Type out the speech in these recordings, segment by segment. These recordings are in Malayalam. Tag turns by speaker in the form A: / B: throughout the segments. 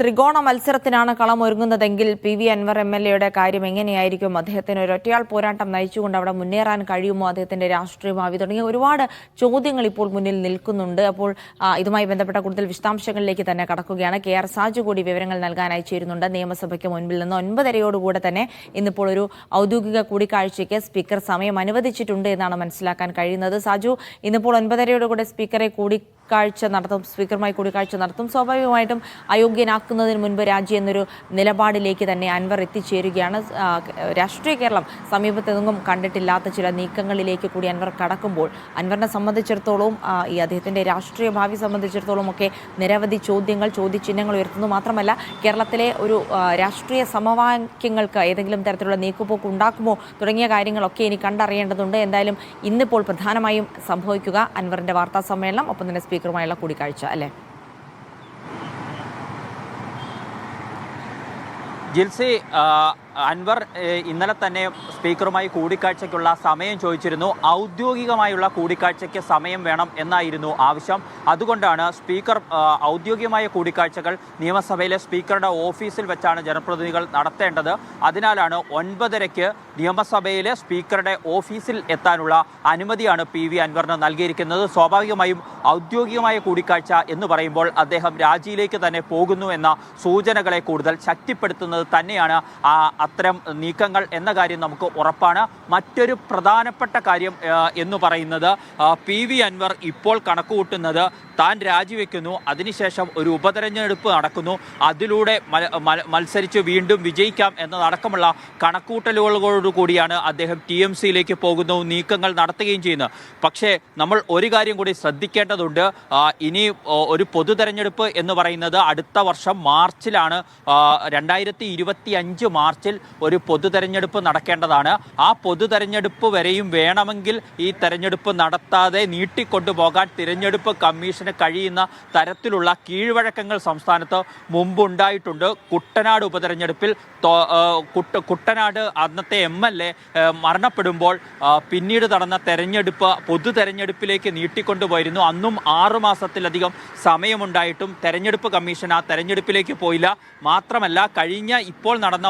A: ത്രികോണ മത്സരത്തിനാണ് കളമൊരുങ്ങുന്നതെങ്കിൽ P V Anvar M L എയുടെ കാര്യം എങ്ങനെയായിരിക്കും? അദ്ദേഹത്തിന് ഒരൊറ്റയാൾ പോരാട്ടം നയിച്ചുകൊണ്ട് അവിടെ മുന്നേറാൻ കഴിയുമോ? അദ്ദേഹത്തിന്റെ രാഷ്ട്രീയ ഭാവി തുടങ്ങിയ ഒരുപാട് ചോദ്യങ്ങൾ ഇപ്പോൾ മുന്നിൽ നിൽക്കുന്നുണ്ട്. അപ്പോൾ ഇതുമായി ബന്ധപ്പെട്ട കൂടുതൽ വിശദാംശങ്ങളിലേക്ക് തന്നെ കടക്കുകയാണ്. കെ ആർ സാജു കൂടി വിവരങ്ങൾ നൽകാനായി ചേരുന്നുണ്ട്. നിയമസഭയ്ക്ക് മുൻപിൽ നിന്ന് ഒൻപതരയോടുകൂടെ തന്നെ ഇന്നിപ്പോൾ ഒരു ഔദ്യോഗിക കൂടിക്കാഴ്ചയ്ക്ക് സ്പീക്കർ സമയം അനുവദിച്ചിട്ടുണ്ട് എന്നാണ് മനസ്സിലാക്കാൻ കഴിയുന്നത്. സാജു ഇന്നിപ്പോൾ ഒൻപതരയോടുകൂടെ സ്പീക്കറെ കൂടിക്കാഴ്ച നടത്തും സ്പീക്കറുമായി കൂടിക്കാഴ്ച നടത്തും. സ്വാഭാവികമായിട്ടും അയോഗ്യനാക്കുന്നതിന് മുൻപ് രാജി എന്നൊരു നിലപാടിലേക്ക് തന്നെ അൻവർ എത്തിച്ചേരുകയാണ്. രാഷ്ട്രീയ കേരളം സമീപത്തെങ്ങും കണ്ടിട്ടില്ലാത്ത ചില നീക്കങ്ങളിലേക്ക് കൂടി അൻവർ കടക്കുമ്പോൾ അൻവറിനെ സംബന്ധിച്ചിടത്തോളം ഈ അദ്ദേഹത്തിന്റെ രാഷ്ട്രീയ ഭാവി സംബന്ധിച്ചിടത്തോളം ഒക്കെ നിരവധി ചോദ്യങ്ങൾ ചോദ്യചിഹ്നങ്ങൾ ഉയർത്തുന്നു. മാത്രമല്ല കേരളത്തിലെ ഒരു രാഷ്ട്രീയ സമവാക്യങ്ങൾക്ക് ഏതെങ്കിലും തരത്തിലുള്ള നീക്കുപോക്ക് ഉണ്ടാക്കുമോ തുടങ്ങിയ കാര്യങ്ങളൊക്കെ ഇനി കണ്ടറിയേണ്ടതുണ്ട്. എന്തായാലും ഇന്നിപ്പോൾ പ്രധാനമായും സംഭവിക്കുക അൻവറിന്റെ വാർത്താ സമ്മേളനം. ഒപ്പം തന്നെ സ്പീക്കറുമായുള്ള കൂടിക്കാഴ്ച അല്ലേ?
B: ജിൽസി അൻവർ ഇന്നലെ തന്നെ സ്പീക്കറുമായി കൂടിക്കാഴ്ചയ്ക്കുള്ള സമയം ചോദിച്ചിരുന്നു. ഔദ്യോഗികമായുള്ള കൂടിക്കാഴ്ചയ്ക്ക് സമയം വേണം എന്നായിരുന്നു ആവശ്യം. അതുകൊണ്ടാണ് സ്പീക്കർ ഔദ്യോഗികമായ കൂടിക്കാഴ്ചകൾ നിയമസഭയിലെ സ്പീക്കറുടെ ഓഫീസിൽ വെച്ചാണ് ജനപ്രതിനിധികൾ നടത്തേണ്ടത്. അതിനാലാണ് ഒൻപതരയ്ക്ക് നിയമസഭയിലെ സ്പീക്കറുടെ ഓഫീസിൽ എത്താനുള്ള അനുമതിയാണ് പി വി അൻവറിന് നൽകിയിരിക്കുന്നത്. സ്വാഭാവികമായും ഔദ്യോഗികമായ കൂടിക്കാഴ്ച എന്ന് പറയുമ്പോൾ അദ്ദേഹം രാജിയിലേക്ക് തന്നെ പോകുന്നു എന്ന സൂചനകളെ കൂടുതൽ ശക്തിപ്പെടുത്തുന്നത് തന്നെയാണ് ആ അത്തരം നീക്കങ്ങൾ എന്ന കാര്യം നമുക്ക് ഉറപ്പാണ്. മറ്റൊരു പ്രധാനപ്പെട്ട കാര്യം എന്ന് പറയുന്നത് പി വി അൻവർ ഇപ്പോൾ കണക്കുകൂട്ടുന്നത് താൻ രാജിവെക്കുന്നു അതിനുശേഷം ഒരു ഉപതെരഞ്ഞെടുപ്പ് നടക്കുന്നു അതിലൂടെ മത്സരിച്ച് വീണ്ടും വിജയിക്കാം എന്നതടക്കമുള്ള കണക്കൂട്ടലുകളോടു കൂടിയാണ് അദ്ദേഹം ടി എം സിയിലേക്ക് പോകുന്നു നീക്കങ്ങൾ നടത്തുകയും ചെയ്യുന്നത്. പക്ഷേ നമ്മൾ ഒരു കാര്യം കൂടി ശ്രദ്ധിക്കേണ്ടതുണ്ട് ഇനി ഒരു പൊതു തെരഞ്ഞെടുപ്പ് എന്ന് പറയുന്നത് അടുത്ത വർഷം മാർച്ചിലാണ് രണ്ടായിരത്തി ഇരുപത്തി അഞ്ച് മാർച്ചിൽ ഒരു പൊതു തെരഞ്ഞെടുപ്പ് നടക്കേണ്ടതാണ്. ആ പൊതു തെരഞ്ഞെടുപ്പ് വരെയും വേണമെങ്കിൽ ഈ തെരഞ്ഞെടുപ്പ് നടത്താതെ നീട്ടിക്കൊണ്ടുപോകാൻ തിരഞ്ഞെടുപ്പ് കമ്മീഷന് കഴിയുന്ന തരത്തിലുള്ള കീഴ്വഴക്കങ്ങൾ സംസ്ഥാനത്ത് മുമ്പുണ്ടായിട്ടുണ്ട്. കുട്ടനാട് ഉപതെരഞ്ഞെടുപ്പിൽ കുട്ട- കുട്ടനാട് അന്നത്തെ എം എൽ എ മരണപ്പെടുമ്പോൾ പിന്നീട് നടന്ന തെരഞ്ഞെടുപ്പ് പൊതു തെരഞ്ഞെടുപ്പിലേക്ക് നീട്ടിക്കൊണ്ടുപോയിരുന്നു. അന്നും ആറുമാസത്തിലധികം സമയമുണ്ടായിട്ടും തെരഞ്ഞെടുപ്പ് കമ്മീഷൻ ആ തെരഞ്ഞെടുപ്പിലേക്ക് പോയില്ല. മാത്രമല്ല കഴിഞ്ഞ ഇപ്പോൾ നടന്ന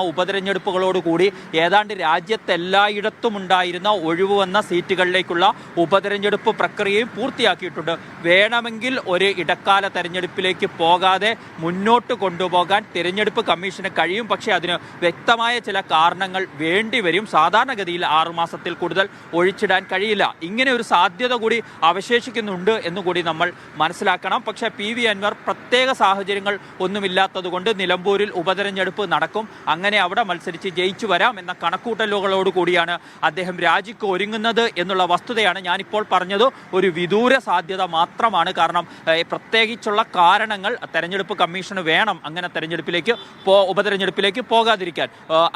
B: ഉപതെരഞ്ഞെടുപ്പുകളോടുകൂടി ഏതാണ്ട് രാജ്യത്തെല്ലായിടത്തും ഉണ്ടായിരുന്ന ഒഴിവ് വന്ന സീറ്റുകളിലേക്കുള്ള ഉപതെരഞ്ഞെടുപ്പ് പ്രക്രിയയും പൂർത്തിയാക്കിയിട്ടുണ്ട്. വേണമെങ്കിൽ ഒരു ഇടക്കാല തെരഞ്ഞെടുപ്പിലേക്ക് പോകാതെ മുന്നോട്ട് കൊണ്ടുപോകാൻ തിരഞ്ഞെടുപ്പ് കമ്മീഷന് കഴിയും. പക്ഷേ അതിന് വ്യക്തമായ ചില കാരണങ്ങൾ വേണ്ടിവരും സാധാരണഗതിയിൽ ആറുമാസത്തിൽ കൂടുതൽ ഒഴിച്ചിടാൻ കഴിയില്ല. ഇങ്ങനെ ഒരു സാധ്യത കൂടി അവശേഷിക്കുന്നുണ്ട് എന്നുകൂടി നമ്മൾ മനസ്സിലാക്കണം. പക്ഷേ പി വി അൻവർ പ്രത്യേക സാഹചര്യങ്ങൾ ഒന്നുമില്ലാത്തതുകൊണ്ട് നിലമ്പൂരിൽ ഉപതെരഞ്ഞെടുപ്പ് നടക്കും. അങ്ങനെ അവിടെ മത്സരിച്ച് ജയിച്ചു വരാം എന്ന കണക്കൂട്ടലുകളോട് കൂടിയാണ് അദ്ദേഹം രാജിക്ക് ഒരുങ്ങുന്നത് എന്നുള്ള വസ്തുതയാണ് ഞാനിപ്പോൾ പറഞ്ഞത്. ഒരു വിദൂര സാധ്യത മാത്രമാണ് കാരണം പ്രത്യേകിച്ചുള്ള കാരണങ്ങൾ തെരഞ്ഞെടുപ്പ് കമ്മീഷന് വേണം അങ്ങനെ തെരഞ്ഞെടുപ്പിലേക്ക് പോ ഉപതെരഞ്ഞെടുപ്പിലേക്ക് പോകാതിരിക്കാൻ.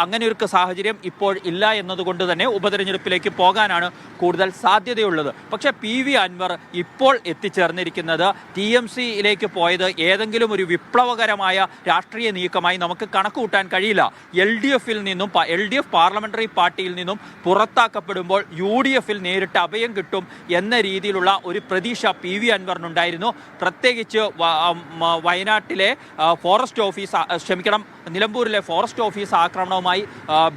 B: അങ്ങനെ ഒരു സാഹചര്യം ഇപ്പോൾ ഇല്ല എന്നതുകൊണ്ട് തന്നെ ഉപതെരഞ്ഞെടുപ്പിലേക്ക് പോകാനാണ് കൂടുതൽ സാധ്യതയുള്ളത്. പക്ഷേ പി വി അൻവർ ഇപ്പോൾ എത്തിച്ചേർന്നിരിക്കുന്നത് ടി എം സിയിലേക്ക് പോയത് ഏതെങ്കിലും ഒരു വിപ്ലവകരമായ രാഷ്ട്രീയ നീക്കമായി നമുക്ക് കണക്ക് കഴിയില്ല. എൽ ഡി എഫിൽ നിന്നും എൽ ഡി എഫ് പാർലമെന്ററി പാർട്ടിയിൽ നിന്നും പുറത്താക്കപ്പെടുമ്പോൾ യു ഡി എഫിൽ നേരിട്ട് അഭയം കിട്ടും എന്ന രീതിയിലുള്ള ഒരു പ്രതീക്ഷ പി വി അൻവറിനുണ്ടായിരുന്നു പ്രത്യേകിച്ച് വയനാട്ടിലെ ഫോറസ്റ്റ് ഓഫീസ് ക്ഷമിക്കണം നിലമ്പൂരിലെ ഫോറസ്റ്റ് ഓഫീസ് ആക്രമണവുമായി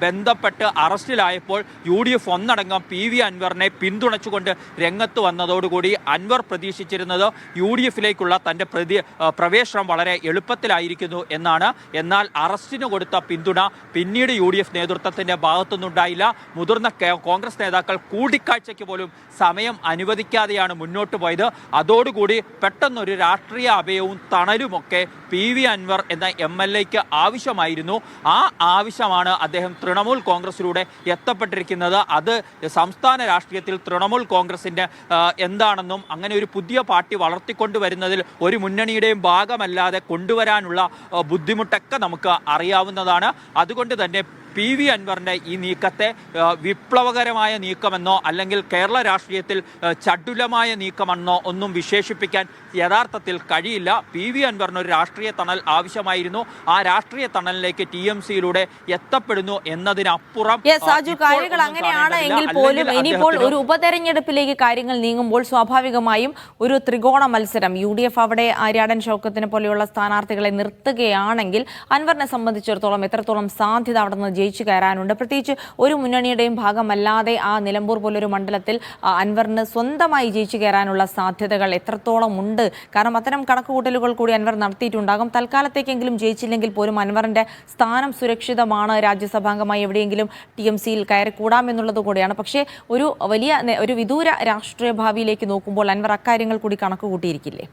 B: ബന്ധപ്പെട്ട് അറസ്റ്റിലായപ്പോൾ യു ഡി എഫ് ഒന്നടങ്കം പി വി അൻവറിനെ പിന്തുണച്ചുകൊണ്ട് രംഗത്ത് വന്നതോടുകൂടി അൻവർ പ്രതീക്ഷിച്ചിരുന്നത് യു ഡി എഫിലേക്കുള്ള തന്റെ പ്രതി പ്രവേശനം വളരെ എളുപ്പത്തിലായിരിക്കുന്നു എന്നാണ്. എന്നാൽ അറസ്റ്റിന് കൊടുത്ത പിന്തുണ പിന്നീട് യു ഡി എഫ് നേതൃത്വത്തിന്റെ ഭാഗത്തുനിന്നുണ്ടായില്ല. മുതിർന്ന കോൺഗ്രസ് നേതാക്കൾ കൂടിക്കാഴ്ചയ്ക്ക് പോലും സമയം അനുവദിക്കാതെയാണ് മുന്നോട്ട് പോയത്. അതോടുകൂടി പെട്ടെന്നൊരു രാഷ്ട്രീയ അഭയവും തണലുമൊക്കെ പി വി അൻവർ എന്ന എം എൽ എക്ക് ആവശ്യമായിരുന്നു. ആ ആവശ്യമാണ് അദ്ദേഹം തൃണമൂൽ കോൺഗ്രസിലൂടെ എത്തപ്പെട്ടിരിക്കുന്നത്. അത് സംസ്ഥാന രാഷ്ട്രീയത്തിൽ തൃണമൂൽ കോൺഗ്രസിന്റെ എന്താണെന്നും അങ്ങനെ ഒരു പുതിയ പാർട്ടി വളർത്തിക്കൊണ്ടുവരുന്നതിൽ ഒരു മുന്നണിയുടെയും ഭാഗമല്ലാതെ കൊണ്ടുവരാനുള്ള ബുദ്ധിമുട്ടൊക്കെ നമുക്ക് അറിയാവുന്നതാണ്. അതുകൊണ്ട് തന്നെ പി വി അൻവറിന്റെ ഈ നീക്കത്തെ വിപ്ലവകരമായ നീക്കമെന്നോ അല്ലെങ്കിൽ കേരള രാഷ്ട്രീയത്തിൽ ചടുലമായ നീക്കമെന്നോ ഒന്നും വിശേഷിപ്പിക്കാൻ യഥാർത്ഥത്തിൽ കഴിയില്ല. പി വി അൻവറിന് ഒരു രാഷ്ട്രീയ തണൽ ആവശ്യമായിരുന്നു. ആ രാഷ്ട്രീയ തണലിലേക്ക് ടി എം സിയിലൂടെ എത്തപ്പെടുന്നു എന്നതിനപ്പുറം
A: സാജു കാര്യങ്ങൾ അങ്ങനെയാണ് എങ്കിൽ പോലും ഇനിയിപ്പോൾ ഒരു ഉപതെരഞ്ഞെടുപ്പിലേക്ക് കാര്യങ്ങൾ നീങ്ങുമ്പോൾ സ്വാഭാവികമായും ഒരു ത്രികോണ മത്സരം യു ഡി എഫ് അവിടെ ആര്യാടൻ ഷൗക്കത്തിനെ പോലെയുള്ള സ്ഥാനാർത്ഥികളെ നിർത്തുകയാണെങ്കിൽ അൻവറിനെ സംബന്ധിച്ചിടത്തോളം എത്രത്തോളം സാധ്യത അവിടെ നിന്ന് ജയിച്ചു കയറാനുണ്ട്. പ്രത്യേകിച്ച് ഒരു മുന്നണിയുടെയും ഭാഗമല്ലാതെ ആ നിലമ്പൂർ പോലൊരു മണ്ഡലത്തിൽ അൻവറിന് സ്വന്തമായി ജയിച്ചു കയറാനുള്ള സാധ്യതകൾ എത്രത്തോളം ഉണ്ട്? കാരണം അത്തരം കണക്കുകൂട്ടലുകൾ കൂടി അൻവർ നടത്തിയിട്ടുണ്ടാകും. തൽക്കാലത്തേക്കെങ്കിലും ജയിച്ചില്ലെങ്കിൽ പോലും അൻവറിന്റെ സ്ഥാനം സുരക്ഷിതമാണ് രാജ്യസഭാംഗമായി എവിടെയെങ്കിലും ടി എം സിയിൽ കയറിക്കൂടാമെന്നുള്ളത് കൂടിയാണ്. പക്ഷേ ഒരു വലിയ ഒരു വിദൂര രാഷ്ട്രീയ ഭാവിയിലേക്ക് നോക്കുമ്പോൾ അൻവർ അക്കാര്യങ്ങൾ കൂടി കണക്ക് കൂട്ടിയിരിക്കില്ലേ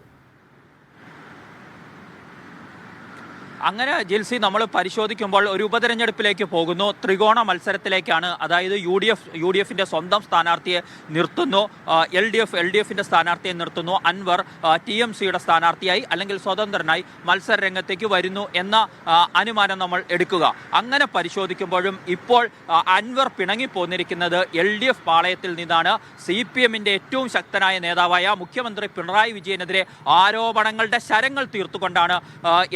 B: അങ്ങനെ ജിൽസി നമ്മൾ പരിശോധിക്കുമ്പോൾ ഒരു ഉപതെരഞ്ഞെടുപ്പിലേക്ക് പോകുന്നു. ത്രികോണ മത്സരത്തിലേക്കാണ് അതായത് U D F U D എഫിന്റെ സ്വന്തം സ്ഥാനാർത്ഥിയെ നിർത്തുന്നു. L D F L D എഫിന്റെ സ്ഥാനാർത്ഥിയെ നിർത്തുന്നു. അൻവർ ടി എം സിയുടെ സ്ഥാനാർത്ഥിയായി അല്ലെങ്കിൽ സ്വതന്ത്രനായി മത്സര രംഗത്തേക്ക് വരുന്നു എന്ന അനുമാനം നമ്മൾ എടുക്കുക. അങ്ങനെ പരിശോധിക്കുമ്പോഴും ഇപ്പോൾ അൻവർ പിണങ്ങിപ്പോന്നിരിക്കുന്നത് എൽ ഡി എഫ് പാളയത്തിൽ നിന്നാണ്. സി പി എമ്മിന്റെ ഏറ്റവും ശക്തനായ നേതാവായ മുഖ്യമന്ത്രി പിണറായി വിജയനെതിരെ ആരോപണങ്ങളുടെ ശരങ്ങൾ തീർത്തുകൊണ്ടാണ്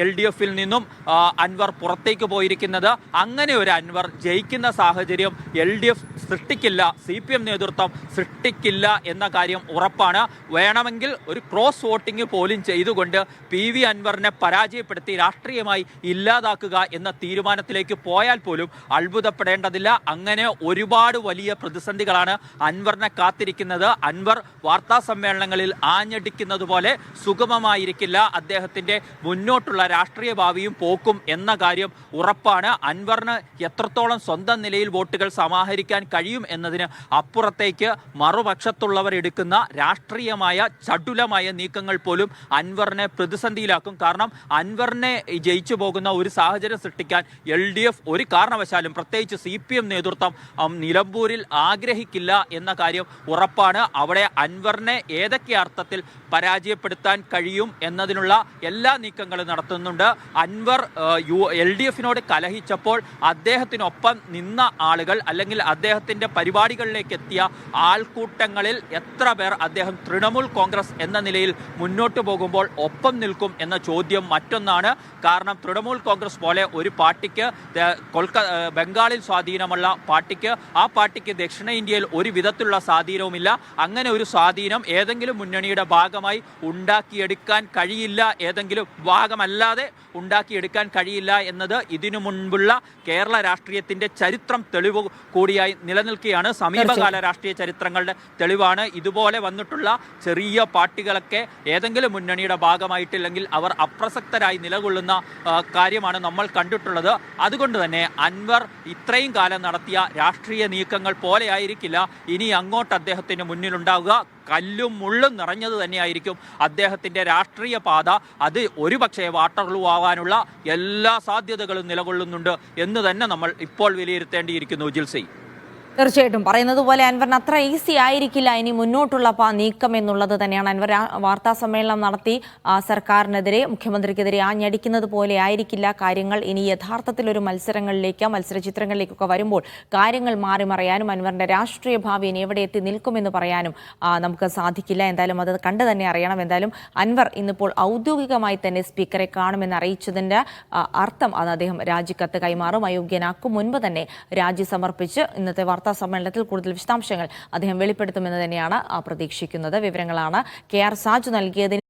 B: എൽ ഡി എഫിൽ നിന്നും ആ, അൻവർ പുറത്തേക്ക് പോയിരിക്കുന്നത്. അങ്ങനെ ഒരു അൻവർ ജയിക്കുന്ന സാഹചര്യം എൽ ഡി എഫ് സൃഷ്ടിക്കില്ല സി പി എം നേതൃത്വം സൃഷ്ടിക്കില്ല എന്ന കാര്യം ഉറപ്പാണ്. വേണമെങ്കിൽ ഒരു ക്രോസ് വോട്ടിംഗ് പോലും ചെയ്തുകൊണ്ട് പി വി അൻവറിനെ പരാജയപ്പെടുത്തി രാഷ്ട്രീയമായി ഇല്ലാതാക്കുക എന്ന തീരുമാനത്തിലേക്ക് പോയാൽ പോലും അത്ഭുതപ്പെടേണ്ടതില്ല. അങ്ങനെ ഒരുപാട് വലിയ പ്രതിസന്ധികളാണ് അൻവറിനെ കാത്തിരിക്കുന്നത്. അൻവർ വാർത്താ സമ്മേളനങ്ങളിൽ ആഞ്ഞടിക്കുന്നത് പോലെ സുഗമമായിരിക്കില്ല. അദ്ദേഹത്തിന്റെ മുന്നോട്ടുള്ള രാഷ്ട്രീയ ഭാവിയും പോക്കും എന്ന കാര്യം ഉറപ്പാണ്. അൻവറിന് എത്രത്തോളം സ്വന്തം നിലയിൽ വോട്ടുകൾ സമാഹരിക്കാൻ കഴിയും എന്നതിന് അപ്പുറത്തേക്ക് മറുപക്ഷത്തുള്ളവർ എടുക്കുന്ന രാഷ്ട്രീയമായ ചടുലമായ നീക്കങ്ങൾ പോലും അൻവറിനെ പ്രതിസന്ധിയിലാക്കും. കാരണം അൻവറിനെ ജയിച്ചു പോകുന്ന ഒരു സാഹചര്യം സൃഷ്ടിക്കാൻ എൽ ഡി എഫ് ഒരു കാരണവശാലും പ്രത്യേകിച്ച് സി പി എം നേതൃത്വം നിലമ്പൂരിൽ ആഗ്രഹിക്കില്ല എന്ന കാര്യം ഉറപ്പാണ്. അവിടെ അൻവറിനെ ഏതൊക്കെ അർത്ഥത്തിൽ പരാജയപ്പെടുത്താൻ കഴിയും എന്നതിനുള്ള എല്ലാ നീക്കങ്ങളും നടത്തുന്നുണ്ട്. അൻവർ ഏഹ്, യു എൽ ഡി എഫിനോട് കലഹിച്ചപ്പോൾ അദ്ദേഹത്തിനൊപ്പം നിന്ന ആളുകൾ അല്ലെങ്കിൽ അദ്ദേഹത്തിന്റെ പരിപാടികളിലേക്ക് എത്തിയ ആൾക്കൂട്ടങ്ങളിൽ എത്ര പേർ അദ്ദേഹം തൃണമൂൽ കോൺഗ്രസ് എന്ന നിലയിൽ മുന്നോട്ട് പോകുമ്പോൾ ഒപ്പം നിൽക്കും എന്ന ചോദ്യം മറ്റൊന്നാണ്. കാരണം തൃണമൂൽ കോൺഗ്രസ് പോലെ ഒരു പാർട്ടിക്ക് കൊൽക്ക ബംഗാളിൽ സ്വാധീനമുള്ള പാർട്ടിക്ക് ആ പാർട്ടിക്ക് ദക്ഷിണേന്ത്യയിൽ ഒരു വിധത്തിലുള്ള സ്വാധീനവുമില്ല. അങ്ങനെ ഒരു സ്വാധീനം ഏതെങ്കിലും മുന്നണിയുടെ ഭാഗമായി ഉണ്ടാക്കിയെടുക്കാൻ കഴിയില്ല. ഏതെങ്കിലും ഭാഗമല്ലാതെ ഉണ്ടാക്കിയെടുക്കാൻ കഴിയില്ല എന്നത് ഇതിനു മുൻപുള്ള കേരള രാഷ്ട്രീയത്തിന്റെ ചരിത്രം തെളിവ് കൂടിയായി നിലനിൽക്കുകയാണ്. സമീപകാല രാഷ്ട്രീയ ചരിത്രങ്ങളുടെ തെളിവാണ്. ഇതുപോലെ വന്നിട്ടുള്ള ചെറിയ പാർട്ടികളൊക്കെ ഏതെങ്കിലും മുന്നണിയുടെ ഭാഗമായിട്ടില്ലെങ്കിൽ അവർ അപ്രസക്തരായി നിലകൊള്ളുന്ന കാര്യമാണ് നമ്മൾ കണ്ടിട്ടുള്ളത്. അതുകൊണ്ട് തന്നെ അൻവർ ഇത്രയും കാലം നടത്തിയ രാഷ്ട്രീയ നീക്കങ്ങൾ പോലെയായിരിക്കില്ല. ഇനി അങ്ങോട്ട് അദ്ദേഹത്തിന് മുന്നിലുണ്ടാവുക. കല്ലും മുള്ളും നിറഞ്ഞത് തന്നെയായിരിക്കും അദ്ദേഹത്തിന്റെ രാഷ്ട്രീയ പാത. അത് ഒരുപക്ഷെ വാട്ടർലൂ ആവാനുള്ള എല്ലാ സാധ്യതകളും നിലകൊള്ളുന്നുണ്ട് എന്ന് തന്നെ നമ്മൾ ഇപ്പോൾ വിലയിരുത്തേണ്ടിയിരിക്കുന്നു. ജിൽസി.
A: തീർച്ചയായിട്ടും. പറയുന്നത് പോലെ അൻവറിന് അത്ര ഈസി ആയിരിക്കില്ല ഇനി മുന്നോട്ടുള്ള നീക്കം എന്നുള്ളത് തന്നെയാണ്. അൻവർ വാർത്താ സമ്മേളനം നടത്തി സർക്കാരിനെതിരെ മുഖ്യമന്ത്രിക്കെതിരെ ആഞ്ഞടിക്കുന്നത് പോലെ ആയിരിക്കില്ല കാര്യങ്ങൾ. ഇനി യഥാർത്ഥത്തിൽ ഒരു മത്സരങ്ങളിലേക്ക് മത്സര ചിത്രങ്ങളിലേക്കൊക്കെ വരുമ്പോൾ കാര്യങ്ങൾ മാറി മറിയാനും അൻവറിന്റെ രാഷ്ട്രീയ ഭാവി ഇനി എവിടെ എത്തി നിൽക്കുമെന്ന് പറയാനും നമുക്ക് സാധിക്കില്ല. എന്തായാലും അത് കണ്ടു തന്നെ അറിയണം. എന്തായാലും അൻവർ ഇന്നിപ്പോൾ ഔദ്യോഗികമായി തന്നെ സ്പീക്കറെ കാണുമെന്ന് അറിയിച്ചതിന്റെ അർത്ഥം അത് അദ്ദേഹം രാജിക്കത്ത് കൈമാറും. അയോഗ്യനാക്കും മുൻപ് തന്നെ രാജി സമർപ്പിച്ച് ഇന്നത്തെ വാർത്താ സമ്മേളനത്തിൽ കൂടുതൽ വിശദാംശങ്ങൾ അദ്ദേഹം വെളിപ്പെടുത്തുമെന്ന് തന്നെയാണ് പ്രതീക്ഷിക്കുന്നത്. വിവരങ്ങളാണ് കെ ആർ സാജു നൽകിയതിന്